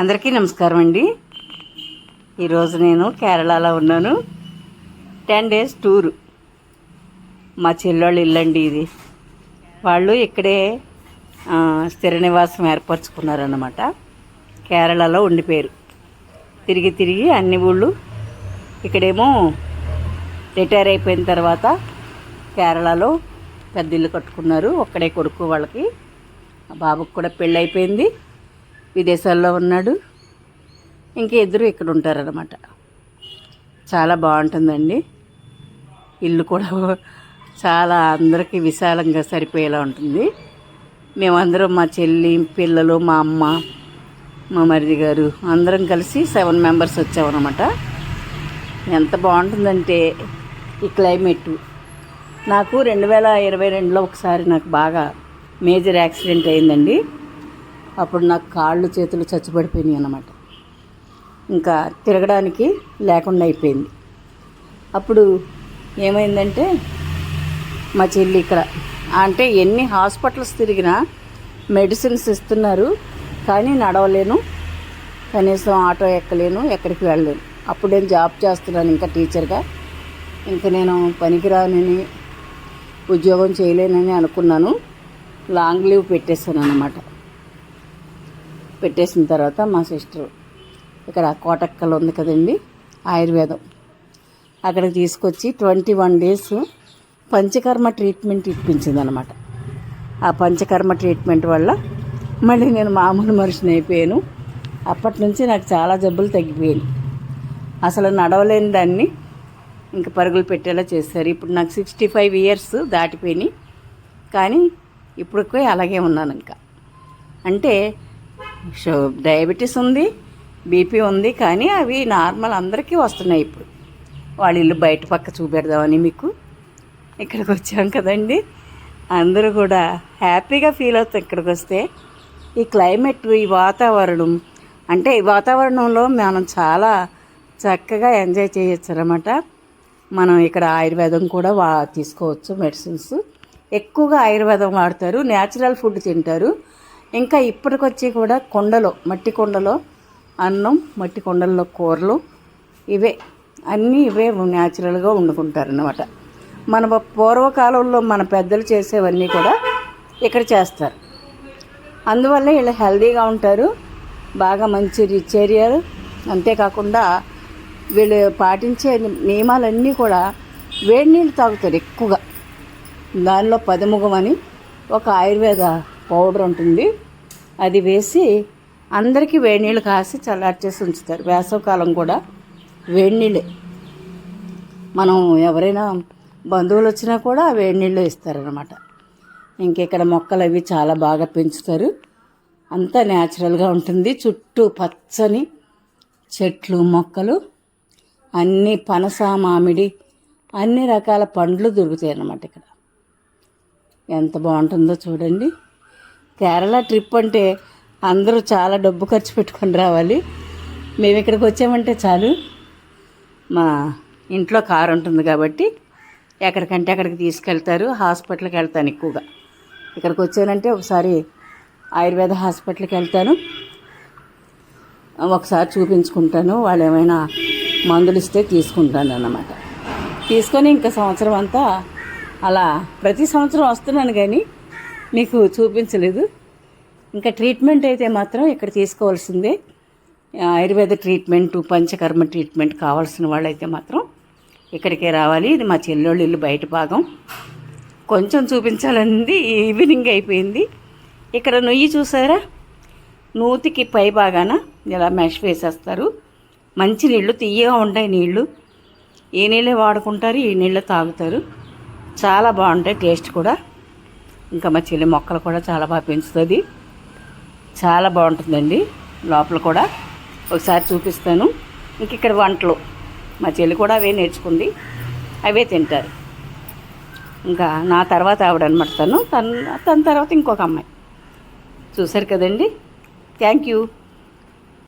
అందరికీ నమస్కారం అండి. ఈరోజు నేను కేరళలో ఉన్నాను. Ten days tour. మా చెల్లెళ్ళు ఇల్లండి ఇది. వాళ్ళు ఇక్కడే స్థిర నివాసం ఏర్పరచుకున్నారన్నమాట. కేరళలో ఉండిపోయారు. తిరిగి తిరిగి అన్ని ఊళ్ళు ఇక్కడేమో రిటైర్ అయిపోయిన తర్వాత కేరళలో పెద్ద ఇల్లు కట్టుకున్నారు. ఒక్కడే కొడుకు వాళ్ళకి. బాబుకు కూడా పెళ్ళి అయిపోయింది విదేశాల్లో ఉన్నాడు. ఇంకా ఇద్దరు ఇక్కడ ఉంటారనమాట చాలా బాగుంటుందండి. ఇల్లు కూడా చాలా అందరికీ విశాలంగా సరిపోయేలా ఉంటుంది. మేమందరం మా చెల్లి పిల్లలు మా అమ్మ మా మరిది గారు అందరం కలిసి సెవెన్ మెంబర్స్ వచ్చామన్నమాట. ఎంత బాగుంటుందంటే ఈ క్లైమేట్. నాకు రెండు వేల ఇరవై రెండులో ఒకసారి నాకు బాగా మేజర్ యాక్సిడెంట్ అయిందండి. అప్పుడు నాకు కాళ్ళు చేతులు చచ్చిపడిపోయినాయి అన్నమాట. ఇంకా తిరగడానికి లేకుండా అయిపోయింది. అప్పుడు ఏమైందంటే మా చెల్లి ఇక్కడ అంటే ఎన్ని హాస్పిటల్స్ తిరిగినా మెడిసిన్స్ ఇస్తున్నారు కానీ నడవలేను కనీసం ఆటో ఎక్కలేను ఎక్కడికి వెళ్ళలేను. అప్పుడు నేను జాబ్ చేస్తున్నాను ఇంకా టీచర్గా. ఇంకా నేను పనికిరానని ఉద్యోగం చేయలేనని అనుకున్నాను. లాంగ్ లీవ్ పెట్టేశాను అనమాట పెట్టేసిన తర్వాత మా సిస్టర్ ఇక్కడ కోటక్కలు ఉంది కదండి ఆయుర్వేదం. అక్కడికి తీసుకొచ్చి twenty one days panchakarma treatment ఇప్పించింది అనమాట ఆ పంచకర్మ ట్రీట్మెంట్ వల్ల మళ్ళీ నేను మామూలు మనిషిని అయిపోయాను. అప్పటి నుంచి నాకు చాలా జబ్బులు తగ్గిపోయాయి. అసలు నడవలేని దాన్ని ఇంకా పరుగులు పెట్టేలా చేశారు. ఇప్పుడు నాకు సిక్స్టీ ఫైవ్ ఇయర్స్ దాటిపోయినాయి. కానీ ఇప్పటికే అలాగే ఉన్నాను ఇంకా. అంటే షో డయాబెటీస్ ఉంది బీపీ ఉంది కానీ అవి నార్మల్ అందరికీ వస్తున్నాయి ఇప్పుడు. వాళ్ళ ఇల్లు బయట పక్క చూపెడదామని మీకు ఇక్కడికి వచ్చాం కదండి. అందరూ కూడా హ్యాపీగా ఫీల్ అవుతాం ఇక్కడికి వస్తే ఈ క్లైమేట్ ఈ వాతావరణం అంటే ఈ వాతావరణంలో మనం చాలా చక్కగా ఎంజాయ్ చేయొచ్చు అనమాట మనం ఇక్కడ ఆయుర్వేదం కూడా వా తీసుకోవచ్చు మెడిసిన్స్. ఎక్కువగా ఆయుర్వేదం వాడతారు న్యాచురల్ ఫుడ్ తింటారు. ఇంకా ఇప్పటికొచ్చి కూడా కొండలో మట్టి కొండలో అన్నం మట్టి కొండల్లో కూరలు ఇవే అన్నీ ఇవే న్యాచురల్గా వండుకుంటారన్నమాట. మన పూర్వకాలంలో మన పెద్దలు చేసేవన్నీ కూడా ఇక్కడ చేస్తారు. అందువల్ల వీళ్ళు హెల్తీగా ఉంటారు బాగా మంచి రిచ్ ఏరియాలు. అంతేకాకుండా వీళ్ళు పాటించే నియమాలన్నీ కూడా వేడి నీళ్ళు తాగుతారు ఎక్కువగా. దానిలో పదముఖం అని ఒక ఆయుర్వేద పౌడర్ ఉంటుంది. అది వేసి అందరికీ వేడి నీళ్ళు కాసి చల్లార్చేసి ఉంచుతారు. వేసవకాలం కూడా వేడి నీళ్ళే. మనం ఎవరైనా బంధువులు వచ్చినా కూడా ఆ వేడి నీళ్ళు ఇస్తారనమాట ఇంకెక్కడ మొక్కలు అవి చాలా బాగా పెంచుతారు. అంతా న్యాచురల్గా ఉంటుంది. చుట్టూ పచ్చని చెట్లు మొక్కలు అన్నీ పనస మామిడి అన్ని రకాల పండ్లు దొరుకుతాయి అన్నమాట ఇక్కడ. ఎంత బాగుంటుందో చూడండి. కేరళ ట్రిప్ అంటే అందరూ చాలా డబ్బు ఖర్చు పెట్టుకొని రావాలి. మేము ఇక్కడికి వచ్చామంటే చాలు. మా ఇంట్లో కారు ఉంటుంది కాబట్టి ఎక్కడికంటే అక్కడికి తీసుకెళ్తారు. హాస్పిటల్కి వెళ్తాను ఎక్కువగా. ఇక్కడికి వచ్చానంటే ఒకసారి ఆయుర్వేద హాస్పిటల్కి వెళ్తాను. ఒకసారి చూపించుకుంటాను. వాళ్ళు ఏమైనా మందులు ఇస్తే తీసుకుంటాను అన్నమాట. తీసుకొని ఇంకా సంవత్సరం అంతా అలా ప్రతి సంవత్సరం వస్తున్నాను కానీ మీకు చూపించలేదు. ఇంకా ట్రీట్మెంట్ అయితే మాత్రం ఇక్కడ తీసుకోవాల్సిందే. ఆయుర్వేద ట్రీట్మెంట్ పంచకర్మ ట్రీట్మెంట్ కావాల్సిన వాళ్ళైతే మాత్రం ఇక్కడికే రావాలి. ఇది మా చెల్లెళ్ళు ఇల్లు బయట భాగం. కొంచెం చూపించాలంది ఈవినింగ్ అయిపోయింది. ఇక్కడ నొయ్యి చూసారా? నూతికి పై భాగాన ఇలా మెష్ వేసేస్తారు. మంచి నీళ్ళు తీయగా ఉంటాయి నీళ్ళు ఏ నీళ్ళే వాడుకుంటారు ఈ నీళ్ళే తాగుతారు. చాలా బాగుంటాయి టేస్ట్ కూడా. ఇంకా మా చెల్లి మొక్కలు కూడా చాలా బాగా పెంచుతుంది. చాలా బాగుంటుందండి లోపల కూడా. ఒకసారి చూపిస్తాను. ఇంక ఇక్కడ వంటలు. మా చెల్లి కూడా అవే నేర్చుకుంది. అవే తింటారు. ఇంకా నా తర్వాత ఆవిడ అనమాట తను. తన తన తర్వాత ఇంకొక అమ్మాయి. చూసారు కదండి? Thank you